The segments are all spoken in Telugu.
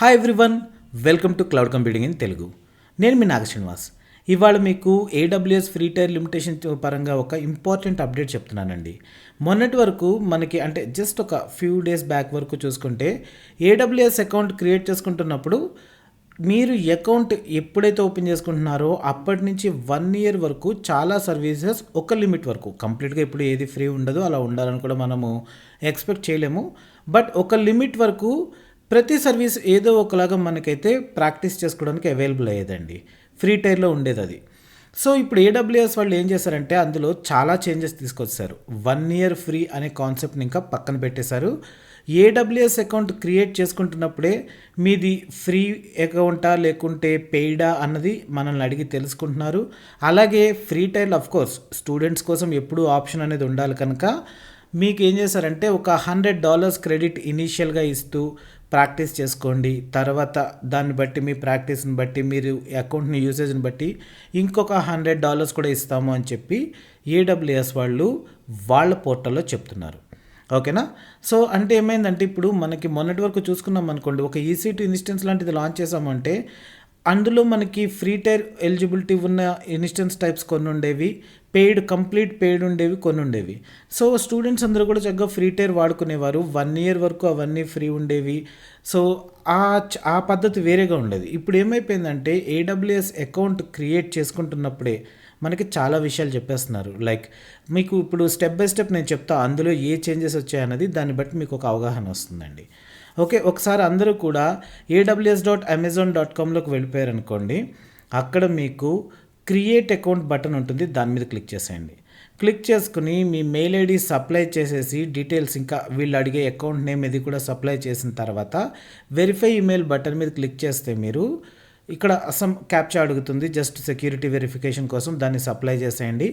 Hi everyone welcome to cloud computing in Telugu నేను మీ నాగ శ్రీనివాస్. ఇవాళ మీకు ఏడబ్ల్యూఎస్ ఫ్రీ టైర్ లిమిటేషన్ పరంగా ఒక ఇంపార్టెంట్ అప్డేట్ చెప్తున్నానండి. మొన్నటి వరకు మనకి అంటే జస్ట్ ఒక ఫ్యూ డేస్ బ్యాక్ వరకు చూసుకుంటే ఏడబ్ల్యూఎస్ అకౌంట్ క్రియేట్ చేసుకుంటున్నప్పుడు మీరు అకౌంట్ ఎప్పుడైతే ఓపెన్ చేసుకుంటున్నారో అప్పటి నుంచి వన్ ఇయర్ వరకు చాలా సర్వీసెస్ ఒక లిమిట్ వరకు. కంప్లీట్గా ఇప్పుడు ఏది ఫ్రీ ఉండదో అలా ఉండాలని కూడా మనము ఎక్స్పెక్ట్ చేయలేము. బట్ ఒక లిమిట్ వరకు ప్రతి సర్వీస్ ఏదో ఒకలాగా మనకైతే ప్రాక్టీస్ చేసుకోవడానికి అవైలబుల్ అయ్యేదండి. ఫ్రీ టైర్లో ఉండేది అది. సో ఇప్పుడు ఏడబ్ల్యూఎస్ వాళ్ళు ఏం చేశారంటే అందులో చాలా చేంజెస్ తీసుకొచ్చారు. వన్ ఇయర్ ఫ్రీ అనే కాన్సెప్ట్ని ఇంకా పక్కన పెట్టేశారు. ఏడబ్ల్యూఎస్ అకౌంట్ క్రియేట్ చేసుకుంటున్నప్పుడే మీది ఫ్రీ అకౌంటా లేకుంటే పెయిడా అన్నది మనల్ని అడిగి తెలుసుకుంటున్నారు. అలాగే free tier of course students కోసం ఎప్పుడూ ఆప్షన్ అనేది ఉండాలి కనుక మీకు ఏం చేశారంటే ఒక హండ్రెడ్ డాలర్స్ క్రెడిట్ ఇనీషియల్గా ఇస్తూ ప్రాక్టీస్ చేసుకోండి. తర్వాత దాన్ని బట్టి మీ ప్రాక్టీస్ని బట్టి మీరు అకౌంట్ని యూసేజ్ని బట్టి ఇంకొక హండ్రెడ్ డాలర్స్ కూడా ఇస్తాము అని చెప్పి ఏడబ్ల్యూఎస్ వాళ్ళు వాళ్ళ పోర్టల్లో చెప్తున్నారు. ఓకేనా? సో అంటే ఏమైందంటే ఇప్పుడు మనకి మొన్నటి వరకు చూసుకున్నాం అనుకోండి ఒక ఈసీ టు ఇన్స్టెన్స్ లాంటిది లాంచ్ చేసామంటే అందులో మనకి ఫ్రీ టైర్ ఎలిజిబిలిటీ ఉన్న ఇన్స్టెన్స్ టైప్స్ కొన్ని ఉండేవి పెయిడ్ కంప్లీట్ పెయిడ్ ఉండేవి కొన్ని ఉండేవి సో స్టూడెంట్స్ అందరూ కూడా చక్కగా ఫ్రీ టైర్ వాడుకునేవారు. వన్ ఇయర్ వరకు అవన్నీ ఫ్రీ ఉండేవి. సో ఆ ఆ పద్ధతి వేరేగా ఉండేది. ఇప్పుడు ఏమైపోయిందంటే ఏడబ్ల్యూఎస్ అకౌంట్ క్రియేట్ చేసుకుంటున్నప్పుడే మనకి చాలా విషయాలు చెప్పేస్తున్నారు. లైక్ మీకు ఇప్పుడు స్టెప్ బై స్టెప్ నేను చెప్తా అందులో ఏ చేంజెస్ వచ్చాయన్నది దాన్ని బట్టి మీకు ఒక అవగాహన వస్తుందండి. ఓకే ఒకసారి అందరూ కూడా ఏడబ్ల్యూఎస్ డాట్ అమెజాన్ డాట్ కామ్లోకి వెళ్ళిపోయారు అనుకోండి అక్కడ మీకు క్రియేట్ అకౌంట్ బటన్ ఉంటుంది దాని మీద క్లిక్ చేసేయండి. క్లిక్ చేసుకుని మీ మెయిల్ ఐడి సప్లై చేసేసి డీటెయిల్స్ ఇంకా వీళ్ళు అడిగే అకౌంట్ నేమ్ ఇది కూడా సప్లై చేసిన తర్వాత వెరిఫై ఈమెయిల్ బటన్ మీద క్లిక్ చేస్తే మీరు ఇక్కడ అసం క్యాప్చా అడుగుతుంది జస్ట్ సెక్యూరిటీ వెరిఫికేషన్ కోసం దాన్ని సప్లై చేసేయండి.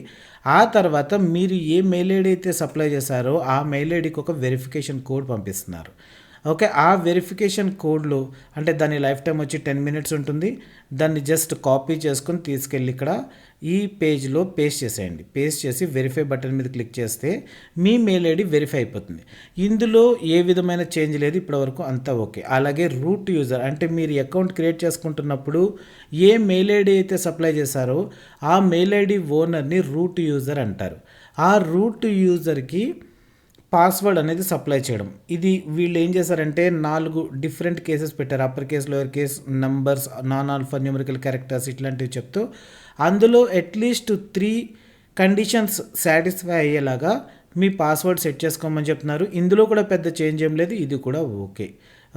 ఆ తర్వాత మీరు ఏ మెయిల్ ఐడి అయితే సప్లై చేశారో ఆ మెయిల్ ఐడికి ఒక వెరిఫికేషన్ కోడ్ పంపిస్తున్నారు. ఓకే ఆ వెరిఫికేషన్ కోడ్లో అంటే దాని లైఫ్ టైం వచ్చి టెన్ మినిట్స్ ఉంటుంది. దాన్ని జస్ట్ కాపీ చేసుకొని తీసుకెళ్ళి ఇక్కడ ఈ పేజ్లో పేస్ట్ చేసేయండి. పేస్ట్ చేసి వెరిఫై బటన్ మీద క్లిక్ చేస్తే మీ మెయిల్ ఐడి వెరిఫై అయిపోతుంది. ఇందులో ఏ విధమైన చేంజ్ లేదు ఇప్పటివరకు అంతా ఓకే అలాగే రూట్ యూజర్ అంటే మీరు అకౌంట్ క్రియేట్ చేసుకుంటున్నప్పుడు ఏ మెయిల్ ఐడి అయితే సప్లై చేశారో ఆ మెయిల్ ఐడి ఓనర్ని రూట్ యూజర్ అంటారు. ఆ రూట్ యూజర్కి పాస్వర్డ్ అనేది సప్లై చేయడం. ఇది వీళ్ళు ఏం చేశారంటే నాలుగు డిఫరెంట్ కేసెస్ పెట్టారు. Upper case lower case numbers non alpha numerical characters ఇట్లాంటివి చెప్తూ అందులో అట్లీస్ట్ త్రీ కండిషన్స్ సాటిస్ఫై అయ్యేలాగా మీ పాస్వర్డ్ సెట్ చేసుకోమని చెప్తున్నారు. ఇందులో కూడా పెద్ద చేంజ్ ఏం లేదు. ఇది కూడా ఓకే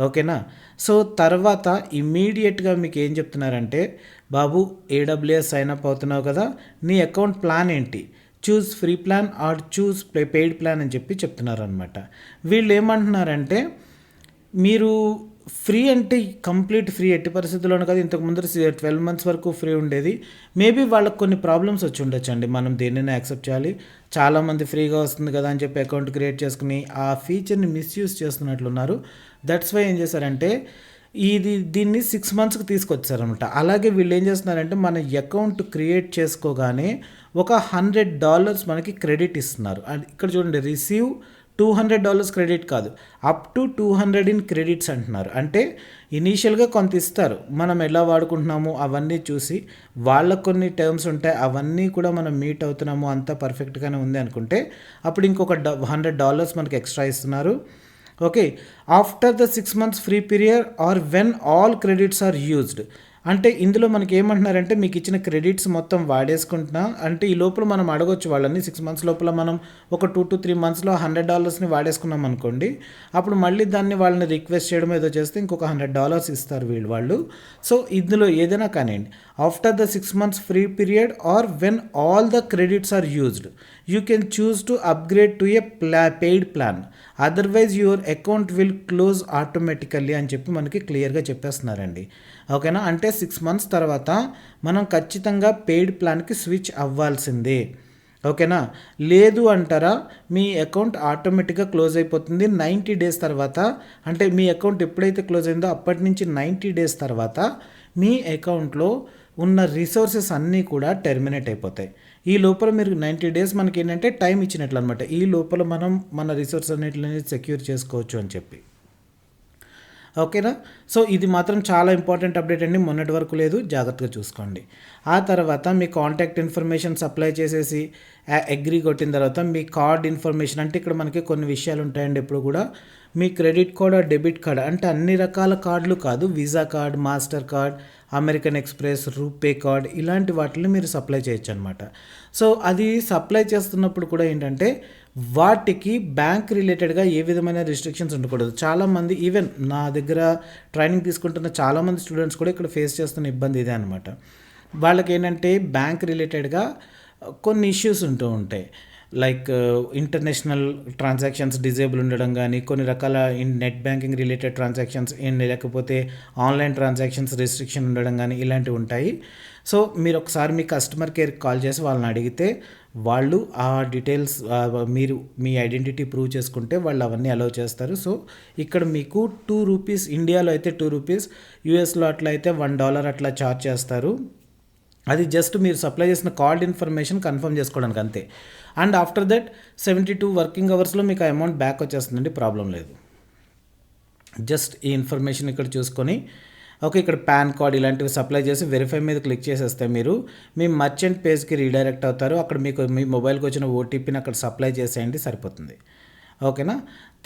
ఓకేనా సో తర్వాత ఇమీడియట్గా మీకు ఏం చెప్తున్నారంటే బాబు ఏడబ్ల్యూఎస్ సైన్ అప్ అవుతున్నావు కదా. నీ అకౌంట్ ప్లాన్ ఏంటి? Choose free plan or choose paid plan అని చెప్పి చెప్తున్నారు అనమాట వీళ్ళు ఏమంటున్నారంటే మీరు ఫ్రీ అంటే కంప్లీట్ ఫ్రీ ఎట్టి పరిస్థితుల్లోనూ కాదు ఇంతకు ముందర ట్వెల్వ్ మంత్స్ వరకు ఫ్రీ ఉండేది. మేబీ వాళ్ళకి కొన్ని ప్రాబ్లమ్స్ వచ్చి ఉండొచ్చు అండి మనం దేనినైనా యాక్సెప్ట్ చేయాలి. చాలామంది ఫ్రీగా వస్తుంది కదా అని చెప్పి అకౌంట్ క్రియేట్ చేసుకుని ఆ ఫీచర్ని మిస్యూజ్ చేస్తున్నట్లున్నారు. దట్స్ వై ఏం చేశారంటే ఇది దీన్ని సిక్స్ మంత్స్కి తీసుకొచ్చారనమాట అలాగే వీళ్ళు ఏం చేస్తున్నారంటే మన అకౌంట్ క్రియేట్ చేసుకోగానే ఒక హండ్రెడ్ డాలర్స్ మనకి క్రెడిట్ ఇస్తున్నారు. అండ్ ఇక్కడ చూడండి receive two hundred dollars credit కాదు up to two hundred in credits అంటున్నారు. అంటే ఇనీషియల్గా కొంత ఇస్తారు. మనం ఎలా వాడుకుంటున్నాము అవన్నీ చూసి వాళ్ళకు కొన్ని టర్మ్స్ ఉంటాయి అవన్నీ కూడా మనం మీట్ అవుతున్నాము అంతా పర్ఫెక్ట్గానే ఉంది అనుకుంటే అప్పుడు ఇంకొక హండ్రెడ్ డాలర్స్ మనకి ఎక్స్ట్రా ఇస్తున్నారు. Okay after the six months free period or when all credits are used అంటే ఇందులో మనకి ఏమంటున్నారంటే మీకు ఇచ్చిన క్రెడిట్స్ మొత్తం వాడేసుకుంటున్నా. అంటే ఈ లోపల మనం అడగొచ్చు వాళ్ళని. సిక్స్ మంత్స్ లోపల మనం ఒక టూ టు త్రీ మంత్స్లో హండ్రెడ్ డాలర్స్ని వాడేసుకున్నాం అనుకోండి. అప్పుడు మళ్ళీ దాన్ని వాళ్ళని రిక్వెస్ట్ చేయడం ఏదో చేస్తే ఇంకొక హండ్రెడ్ డాలర్స్ ఇస్తారు వీళ్ళు వాళ్ళు. సో ఇందులో ఏదైనా కానివ్వండి. After the six months free period or when all the credits are used you can choose to upgrade to a plan paid plan otherwise your account will close automatically అని చెప్పి మనకి క్లియర్గా చెప్పేస్తున్నారండి. ఓకేనా? అంటే సిక్స్ మంత్స్ తర్వాత మనం ఖచ్చితంగా పెయిడ్ ప్లాన్కి స్విచ్ అవ్వాల్సిందే. ఓకేనా? లేదు అంటారా మీ అకౌంట్ ఆటోమేటిక్గా క్లోజ్ అయిపోతుంది నైంటీ డేస్ తర్వాత. అంటే మీ అకౌంట్ ఎప్పుడైతే క్లోజ్ అయిందో అప్పటి నుంచి నైంటీ డేస్ తర్వాత మీ అకౌంట్లో ఉన్న రిసోర్సెస్ అన్నీ కూడా టెర్మినేట్ అయిపోతాయి. ఈ లోపల మీరు నైంటీ డేస్ మనకి ఏంటంటే టైం ఇచ్చినట్లు అనమాట ఈ లోపల మనం మన రిసోర్స్ అన్నిటిని సెక్యూర్ చేసుకోవచ్చు అని చెప్పి. ఓకేనా? సో ఇది మాత్రం చాలా ఇంపార్టెంట్ అప్డేట్ అండి. మొన్నటి వరకు లేదు. జాగ్రత్తగా చూసుకోండి. ఆ తర్వాత మీ కాంటాక్ట్ ఇన్ఫర్మేషన్ సప్లై చేసేసి అగ్రి కొట్టిన తర్వాత మీ కార్డ్ ఇన్ఫర్మేషన్ అంటే ఇక్కడ మనకి కొన్ని విషయాలు ఉంటాయండి ఎప్పుడు కూడా. మీ క్రెడిట్ కార్డ్ ఆ డెబిట్ కార్డ్ అంటే అన్ని రకాల కార్డులు కాదు. Visa card Master card American Express RuPay card ఇలాంటి వాటిని మీరు సప్లై చేయొచ్చు అనమాట సో అది సప్లై చేస్తున్నప్పుడు కూడా ఏంటంటే వాటికి బ్యాంక్ రిలేటెడ్గా ఏ విధమైన రిస్ట్రిక్షన్స్ ఉండకూడదు. చాలామంది ఈవెన్ నా దగ్గర ట్రైనింగ్ తీసుకుంటున్న చాలామంది స్టూడెంట్స్ కూడా ఇక్కడ ఫేస్ చేస్తున్న ఇబ్బంది ఇదే అనమాట వాళ్ళకి ఏంటంటే బ్యాంక్ రిలేటెడ్గా కొన్ని ఇష్యూస్ ఉంటూ ఉంటాయి. Like uh, international transactions disable ఉండడం కానీ కొన్ని రకాల in net banking related transactions లేకపోతే ఆన్లైన్ ట్రాన్సాక్షన్స్ రిస్ట్రిక్షన్ ఉండడం కానీ ఇలాంటివి ఉంటాయి. సో మీరు ఒకసారి మీ కస్టమర్ కేర్కి కాల్ చేసి వాళ్ళని అడిగితే వాళ్ళు ఆ డీటెయిల్స్ మీరు మీ ఐడెంటిటీ ప్రూవ్ చేసుకుంటే వాళ్ళు అవన్నీ అలౌ చేస్తారు. సో ఇక్కడ మీకు టూ రూపీస్ ఇండియాలో అయితే టూ రూపీస్ యూఎస్లో అట్లా అయితే వన్ డాలర్ అట్లా ఛార్జ్ చేస్తారు. అది జస్ట్ మీరు సప్లై చేసిన కార్డ్ ఇన్ఫర్మేషన్ కన్ఫర్మ్ చేసుకోవడానికి అంతే. And after that seventy two working అవర్స్లో మీకు ఆ అమౌంట్ బ్యాక్ వచ్చేస్తుందండి ప్రాబ్లం లేదు. జస్ట్ ఈ ఇన్ఫర్మేషన్ ఇక్కడ చూసుకొని ఓకే ఇక్కడ పాన్ కార్డ్ ఇలాంటివి సప్లై చేసి వెరిఫై మీద క్లిక్ చేసేస్తే మీరు మీ మర్చెంట్ పేజ్కి రీడైరెక్ట్ అవుతారు. అక్కడ మీకు మీ మొబైల్కి వచ్చిన ఓటీపీని అక్కడ సప్లై చేసేయండి సరిపోతుంది. ఓకేనా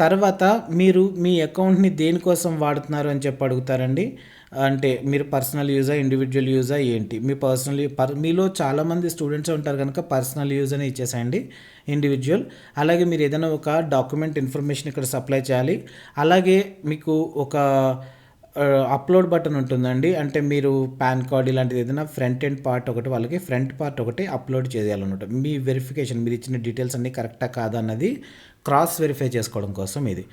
తర్వాత మీరు మీ అకౌంట్ని దేనికోసం వాడుతున్నారు అని చెప్పి అడుగుతారండి. అంటే మీరు పర్సనల్ యూజా ఇండివిజువల్ యూజా ఏంటి? మీ పర్సనల్ పర్ మీలో చాలామంది స్టూడెంట్స్ ఉంటారు కనుక పర్సనల్ యూజ్ అని ఇచ్చేసేయండి ఇండివిజువల్ అలాగే మీరు ఏదైనా ఒక డాక్యుమెంట్ ఇన్ఫర్మేషన్ ఇక్కడ సప్లై చేయాలి. అలాగే మీకు ఒక అప్లోడ్ బటన్ ఉంటుందండి. అంటే మీరు పాన్ కార్డ్ ఇలాంటిది ఏదైనా ఫ్రంట్ ఎండ్ పార్ట్ ఒకటి వాళ్ళకి ఫ్రంట్ పార్ట్ ఒకటి అప్లోడ్ చేయాలన్నమాట మీ వెరిఫికేషన్ మీరు ఇచ్చిన డీటెయిల్స్ అన్నీ కరెక్టా కాదా అన్నది క్రాస్ వెరిఫై చేసుకోవడం కోసం ఇది.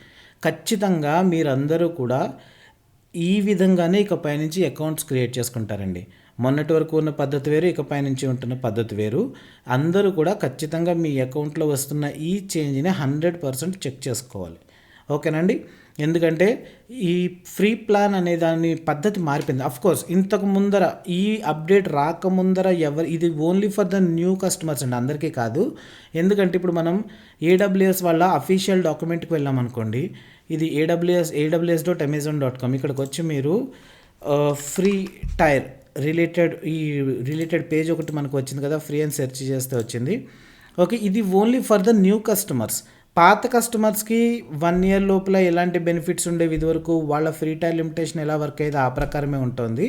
ఖచ్చితంగా మీరందరూ కూడా ఈ విధంగానే ఇక పైనుంచి అకౌంట్స్ క్రియేట్ చేసుకుంటారండి. మొన్నటి వరకు ఉన్న పద్ధతి వేరు ఇక పైనుంచి ఉంటున్న పద్ధతి వేరు. అందరూ కూడా ఖచ్చితంగా మీ అకౌంట్లో వస్తున్న ఈ చేంజ్ని హండ్రెడ్ పర్సెంట్ చెక్ చేసుకోవాలి. ఓకేనండి ఎందుకంటే ఈ ఫ్రీ ప్లాన్ అనే దాని పద్ధతి మారిపోయింది. అఫ్ కోర్స్ ఇంతకు ముందర ఈ అప్డేట్ రాకముందర ఎవరు ఇది only for the new customers అండి అందరికీ కాదు. ఎందుకంటే ఇప్పుడు మనం ఏడబ్ల్యూఎస్ వాళ్ళ అఫీషియల్ డాక్యుమెంట్కి వెళ్ళాం అనుకోండి ఇది AWS AWS dot Amazon dot com ఇక్కడికి వచ్చి మీరు ఫ్రీ టైర్ రిలేటెడ్ ఈ రిలేటెడ్ పేజ్ ఒకటి మనకు వచ్చింది కదా ఫ్రీ అని సెర్చ్ చేస్తే వచ్చింది. ఓకే ఇది only for the new customers పాత కస్టమర్స్కి వన్ ఇయర్ లోపల ఎలాంటి బెనిఫిట్స్ ఉండేవి ఇదివరకు? వాళ్ళ ఫ్రీ టైర్ లిమిటేషన్ ఎలా వర్క్ అయ్యేది? ఆ ప్రకారమే ఉంటుంది.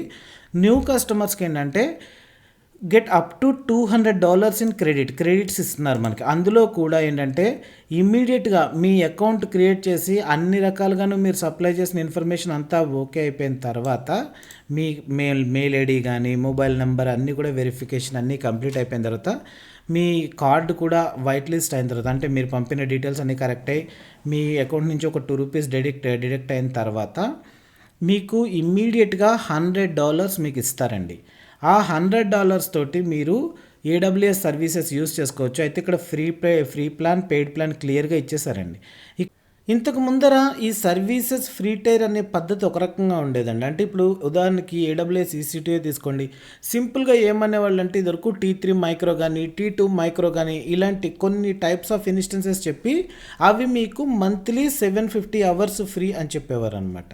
న్యూ కస్టమర్స్కి ఏంటంటే get up to two hundred dollars in credit credits ఇస్తున్నారు మనకి. అందులో కూడా ఏంటంటే ఇమ్మీడియట్గా మీ అకౌంట్ క్రియేట్ చేసి అన్ని రకాలుగాను మీరు సప్లై చేసిన ఇన్ఫర్మేషన్ అంతా ఓకే అయిపోయిన తర్వాత మీ మెయిల్ మెయిల్ ఐడి కానీ మొబైల్ నెంబర్ అన్నీ కూడా వెరిఫికేషన్ అన్నీ కంప్లీట్ అయిపోయిన తర్వాత మీ కార్డు కూడా వైట్ లిస్ట్ అయిన తర్వాత అంటే మీరు పంపిన డీటెయిల్స్ అన్నీ కరెక్ట్ అయ్యి మీ అకౌంట్ నుంచి ఒక టూ రూపీస్ డెడిక్ట్ డిడక్ట్ అయిన తర్వాత మీకు ఇమ్మీడియట్గా హండ్రెడ్ డాలర్స్ మీకు ఇస్తారండి. ఆ హండ్రెడ్ డాలర్స్ తోటి మీరు ఏడబ్ల్యూఎస్ సర్వీసెస్ యూస్ చేసుకోవచ్చు. అయితే ఇక్కడ free pay free plan paid plan క్లియర్గా ఇచ్చేసారండి. ఇంతకు ముందర ఈ సర్వీసెస్ ఫ్రీ టైర్ అనే పద్ధతి ఒక రకంగా ఉండేదండి. అంటే ఇప్పుడు ఉదాహరణకి ఏడబ్ల్యూఎస్ ఈసీటీఏ తీసుకోండి. సింపుల్గా ఏమనేవాళ్ళు అంటే ఇదివరకు టీ త్రీ మైక్రో కానీ టీ టూ మైక్రో కానీ ఇలాంటి కొన్ని టైప్స్ ఆఫ్ ఇన్స్టెన్సెస్ చెప్పి అవి మీకు monthly seven fifty hours free అని చెప్పేవారు అనమాట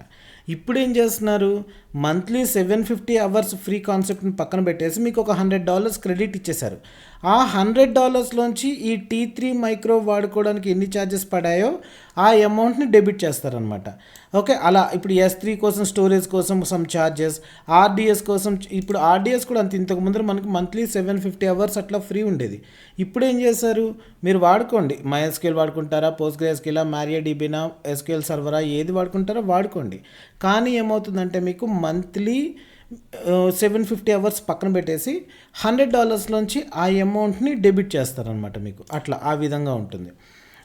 ఇప్పుడు ఏం చేస్తున్నారు? Monthly seven fifty hours free కాన్సెప్ట్ని పక్కన పెట్టేసి మీకు ఒక హండ్రెడ్ డాలర్స్ క్రెడిట్ ఇచ్చేశారు. ఆ హండ్రెడ్ డాలర్స్లోంచి ఈ టీ త్రీ మైక్రో వాడుకోవడానికి ఎన్ని ఛార్జెస్ పడాయో ఆ అమౌంట్ని డెబిట్ చేస్తారనమాట ఓకే అలా ఇప్పుడు ఎస్ త్రీ కోసం స్టోరేజ్ కోసం సమ్ ఛార్జెస్ ఆర్డిఎస్ కోసం ఇప్పుడు ఆర్డిఎస్ కూడా అంత. ఇంతకు ముందర మనకి మంత్లీ సెవెన్ ఫిఫ్టీ అవర్స్ అట్లా ఫ్రీ ఉండేది. ఇప్పుడు ఏం చేశారు? మీరు వాడుకోండి. మైఎస్కేల్ వాడుకుంటారా? పోస్ట్ గ్రే మ్యారియా డిబినా ఎస్కేల్ సర్వరా ఏది వాడుకుంటారో వాడుకోండి. కానీ ఏమవుతుందంటే మీకు మంత్లీ సెవెన్ ఫిఫ్టీ అవర్స్ పక్కన పెట్టేసి హండ్రెడ్ డాలర్స్లోంచి ఆ అమౌంట్ని డెబిట్ చేస్తారనమాట మీకు. అట్లా ఆ విధంగా ఉంటుంది.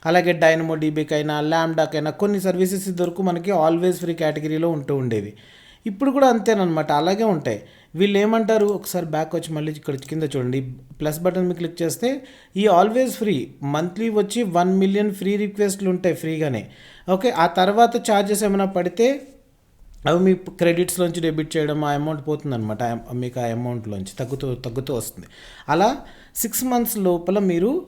అలాగే డైనమో డీబీకైనా ల్యాండాకైనా కొన్ని సర్వీసెస్ దొరకు మనకి ఆల్వేస్ ఫ్రీ కేటగిరీలో ఉంటూ ఉండేవి. ఇప్పుడు కూడా అంతేనమాట అలాగే ఉంటాయి. వీళ్ళు ఏమంటారు ఒకసారి బ్యాక్ వచ్చి మళ్ళీ ఇక్కడ కింద చూడండి. ప్లస్ బటన్ మీద క్లిక్ చేస్తే ఈ ఆల్వేస్ ఫ్రీ మంత్లీ వచ్చి వన్ మిలియన్ ఫ్రీ రిక్వెస్ట్లు ఉంటాయి ఫ్రీగానే. ఓకే ఆ తర్వాత ఛార్జెస్ ఏమైనా పడితే అవి మీ క్రెడిట్స్లోంచి డెబిట్ చేయడం ఆ అమౌంట్ పోతుందన్నమాట. మీకు ఆ అమౌంట్లోంచి తగ్గుతూ తగ్గుతూ వస్తుంది. అలా సిక్స్ మంత్స్ లోపల మీరు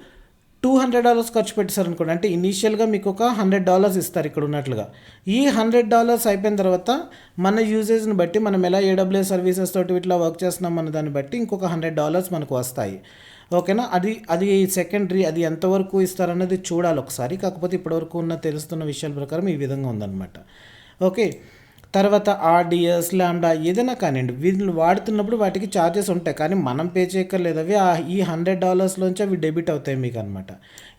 టూ హండ్రెడ్ డాలర్స్ ఖర్చు పెట్టారు అనుకోండి. అంటే ఇనీషియల్గా మీకు ఒక హండ్రెడ్ డాలర్స్ ఇస్తారు ఇక్కడ ఉన్నట్లుగా. ఈ హండ్రెడ్ డాలర్స్ అయిపోయిన తర్వాత మన యూజేజ్ని బట్టి మనం ఎలా ఏడబ్ల్యూఎస్ సర్వీసెస్ తోటి ఇట్లా వర్క్ చేస్తున్నాం అన్న దాన్ని బట్టి ఇంకొక హండ్రెడ్ డాలర్స్ మనకు వస్తాయి. ఓకేనా? అది అది సెకండరీ అది ఎంతవరకు ఇస్తారన్నది చూడాలి ఒకసారి. కాకపోతే ఇప్పటివరకు ఉన్న తెలుస్తున్న విషయాల ప్రకారం ఈ విధంగా ఉందన్నమాట. ఓకే. తర్వాత ఆర్డిఎస్ ల్యాండా ఏదైనా కానివ్వండి వీళ్ళు వాడుతున్నప్పుడు వాటికి ఛార్జెస్ ఉంటాయి. కానీ మనం పే చేయక్కర్లేదు. అవి ఆ ఈ హండ్రెడ్ డాలర్స్లోంచి అవి డెబిట్ అవుతాయి మీకు అనమాట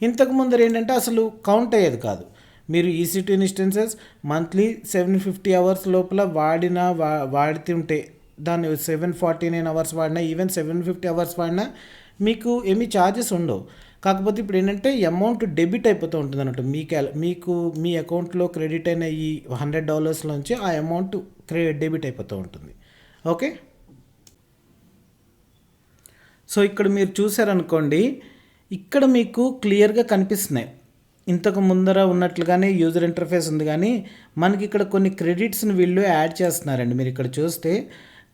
ఇంతకు ముందర ఏంటంటే అసలు కౌంట్ అయ్యేది కాదు. మీరు EC two instances monthly seven fifty hours లోపల వాడిన వా వాడుతుంటే దాన్ని సెవెన్ ఫార్టీ నైన్ అవర్స్ వాడినా ఈవెన్ సెవెన్ ఫిఫ్టీ అవర్స్ వాడినా మీకు ఏమీ ఛార్జెస్ ఉండవు. కాకపోతే ఇప్పుడు ఏంటంటే అమౌంట్ డెబిట్ అయిపోతూ ఉంటుంది అన్నట్టు మీకు మీకు మీ అకౌంట్లో క్రెడిట్ అయిన ఈ హండ్రెడ్ డాలర్స్లోంచి ఆ అమౌంట్ క్రె డెబిట్ అయిపోతూ ఉంటుంది. ఓకే సో ఇక్కడ మీరు చూసారనుకోండి ఇక్కడ మీకు క్లియర్గా కనిపిస్తున్నాయి. ఇంతకు ముందర ఉన్నట్లుగానే యూజర్ ఇంటర్ఫేస్ ఉంది కానీ మనకి ఇక్కడ కొన్ని క్రెడిట్స్ని వీళ్ళు యాడ్ చేస్తున్నారండి. మీరు ఇక్కడ చూస్తే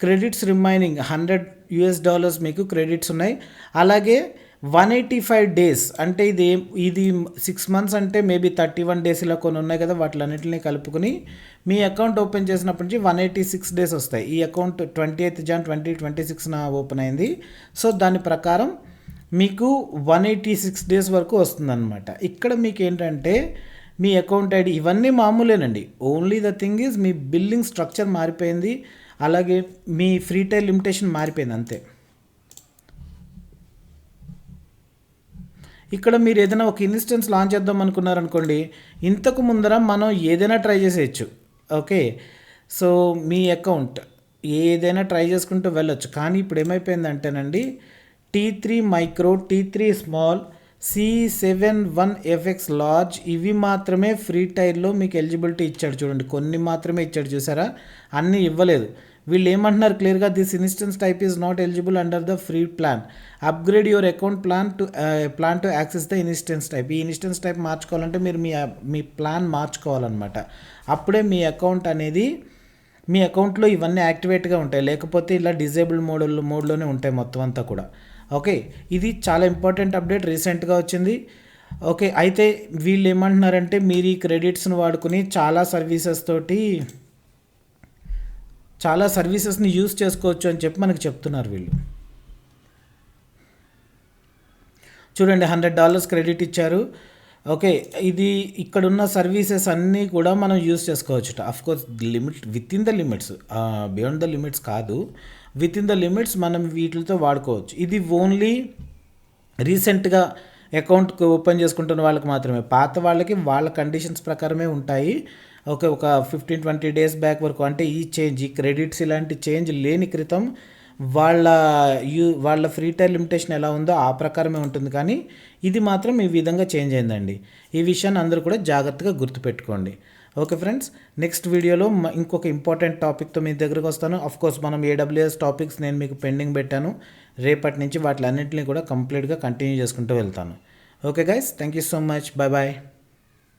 credits remaining hundred US dollars మీకు క్రెడిట్స్ ఉన్నాయి. అలాగే వన్ ఎయిటీ ఫైవ్ డేస్ అంటే ఇది ఇది సిక్స్ మంత్స్ అంటే మేబీ థర్టీ వన్ డేస్ ఇలా కొన్ని ఉన్నాయి కదా వాటిలన్నింటినీ కలుపుకొని మీ అకౌంట్ ఓపెన్ చేసినప్పటి నుంచి వన్ ఎయిటీ సిక్స్ డేస్ వస్తాయి. ఈ account twenty eighth Jan twenty twenty సిక్స్న open అయింది. సో దాని ప్రకారం మీకు వన్ ఎయిటీ సిక్స్ డేస్ వరకు వస్తుందన్నమాట. ఇక్కడ మీకు ఏంటంటే మీ అకౌంట్ ఐడి ఇవన్నీ మామూలేనండి. ఓన్లీ ద థింగ్ ఈజ్ మీ బిల్లింగ్ స్ట్రక్చర్ మారిపోయింది. అలాగే మీ ఫ్రీ టైర్ లిమిటేషన్ మారిపోయింది అంతే. ఇక్కడ మీరు ఏదైనా ఒక ఇన్స్టెన్స్ లాంచ్ చేద్దాం అనుకున్నారనుకోండి ఇంతకు ముందర మనం ఏదైనా ట్రై చేసేయచ్చు. ఓకే? సో మీ అకౌంట్ ఏదైనా ట్రై చేసుకుంటూ వెళ్ళొచ్చు. కానీ ఇప్పుడు ఏమైపోయిందంటేనండి T three micro T three small C seven one FX large ఇవి మాత్రమే ఫ్రీ టైర్లో మీకు ఎలిజిబిలిటీ ఇచ్చాడు చూడండి. కొన్ని మాత్రమే ఇచ్చాడు చూసారా? అన్నీ ఇవ్వలేదు. వీళ్ళు ఏమంటున్నారు క్లియర్గా this instance type is not eligible under the free plan upgrade your account plan to plan to access the instance type ఈ ఇన్స్టెన్స్ టైప్ మార్చుకోవాలంటే మీరు మీ మీ ప్లాన్ మార్చుకోవాలన్నమాట. అప్పుడే మీ అకౌంట్ అనేది మీ అకౌంట్లో ఇవన్నీ యాక్టివేట్గా ఉంటాయి. లేకపోతే ఇలా డిజేబుల్ మోడ్ మోడ్లోనే ఉంటాయి మొత్తం అంతా కూడా. ఓకే? ఇది చాలా ఇంపార్టెంట్ అప్డేట్. రీసెంట్గా వచ్చింది. ఓకే? అయితే వీళ్ళు ఏమంటున్నారంటే మీరు ఈ క్రెడిట్స్ను వాడుకుని చాలా సర్వీసెస్ తోటి చాలా సర్వీసెస్ని యూజ్ చేసుకోవచ్చు అని చెప్పి మనకు చెప్తున్నారు వీళ్ళు. చూడండి హండ్రెడ్ డాలర్స్ క్రెడిట్ ఇచ్చారు. ఓకే ఇది ఇక్కడున్న సర్వీసెస్ అన్నీ కూడా మనం యూజ్ చేసుకోవచ్చు of course limit within the limits beyond the limits కాదు. విత్ ఇన్ ద లిమిట్స్ మనం వీటితో వాడుకోవచ్చు. ఇది ఓన్లీ రీసెంట్గా అకౌంట్ ఓపెన్ చేసుకుంటున్న వాళ్ళకి మాత్రమే. పాత వాళ్ళకి వాళ్ళ కండిషన్స్ ప్రకారమే ఉంటాయి. ఓకే ఒక ఫిఫ్టీన్ ట్వంటీ డేస్ బ్యాక్ వరకు. అంటే ఈ చేంజ్ ఈ క్రెడిట్స్ ఇలాంటి చేంజ్ లేని క్రితం వాళ్ళ యూ వాళ్ళ ఫ్రీ టైర్ లిమిటేషన్ ఎలా ఉందో ఆ ప్రకారమే ఉంటుంది. కానీ ఇది మాత్రం ఈ విధంగా చేంజ్ అయిందండి. ఈ విషయాన్ని అందరూ కూడా జాగ్రత్తగా గుర్తుపెట్టుకోండి. ఓకే ఫ్రెండ్స్ నెక్స్ట్ వీడియోలో ఇంకొక ఇంపార్టెంట్ టాపిక్తో మీ దగ్గరకు వస్తాను. కోర్స్ మనం ఏడబ్ల్యూఎస్ టాపిక్స్ నేను మీకు పెండింగ్ పెట్టాను. రేపటి నుంచి వాటిలన్నింటినీ కూడా కంప్లీట్గా కంటిన్యూ చేసుకుంటూ వెళ్తాను. Okay guys thank you so much bye bye